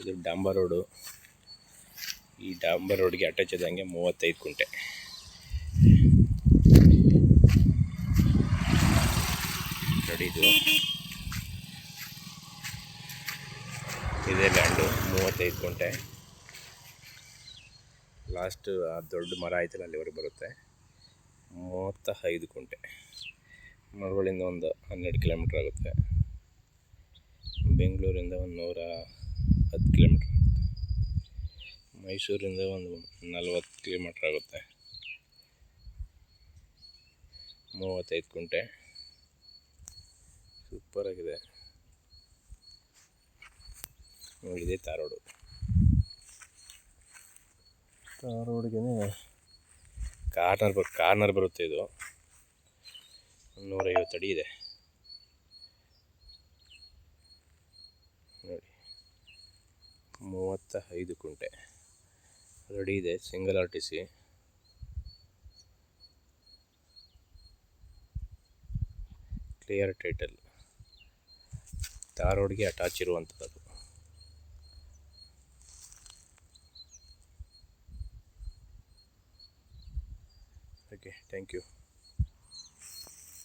ಇದು ಡಾಂಬರ್ ರೋಡು. ಈ ಡಾಂಬರ್ ರೋಡ್ಗೆ ಅಟ್ಯಾಚ್ ಆದಂಗೆ ಮೂವತ್ತೈದು ಕುಂಟೆ. ಇದು. ಇದೇ ಲ್ಯಾಂಡು ಮೂವತ್ತೈದು ಕುಂಟೆ. ಲಾಸ್ಟ್ ಆ ದೊಡ್ಡ ಮರ ಆಯ್ತಲ್ಲ ಅಲ್ಲಿವರೆಗೆ ಬರುತ್ತೆ. ಮೂವತ್ತ ಐದು ಕುಂಟೆ. ಮರಗಳಿಂದ ಒಂದು ಹನ್ನೆರಡು ಕಿಲೋಮೀಟ್ರ್ ಆಗುತ್ತೆ. ಬೆಂಗಳೂರಿಂದ ಒಂದು ನೂರ ಹತ್ತು ಕಿಲೋಮೀಟ್ರ್ ಆಗುತ್ತೆ. ಮೈಸೂರಿಂದ ಒಂದು ನಲ್ವತ್ತು ಕಿಲೋಮೀಟ್ರ್ ಆಗುತ್ತೆ. ಮೂವತ್ತೈದು ಕುಂಟೆ ಸೂಪರಾಗಿದೆ ನೋಡಿದೆ ತಾರೋಡು ತಾರೋಡ್ಗೆ ಕಾರ್ನರ್ ಬರ್, ಕಾರ್ನರ್ ಬರುತ್ತೆ ಇದು. ನೂರೈವತ್ತು ಅಡಿ ಇದೆ. ನೋಡಿ. ಮೂವತ್ತ ಐದು ಕುಂಟೆ. ರೆಡಿ ಇದೆ, single R T C clear title. ತಾರೋಡ್ಗೆ attach ಇರುವಂಥದ್ದು ಓಕೆ ಥ್ಯಾಂಕ್ ಯು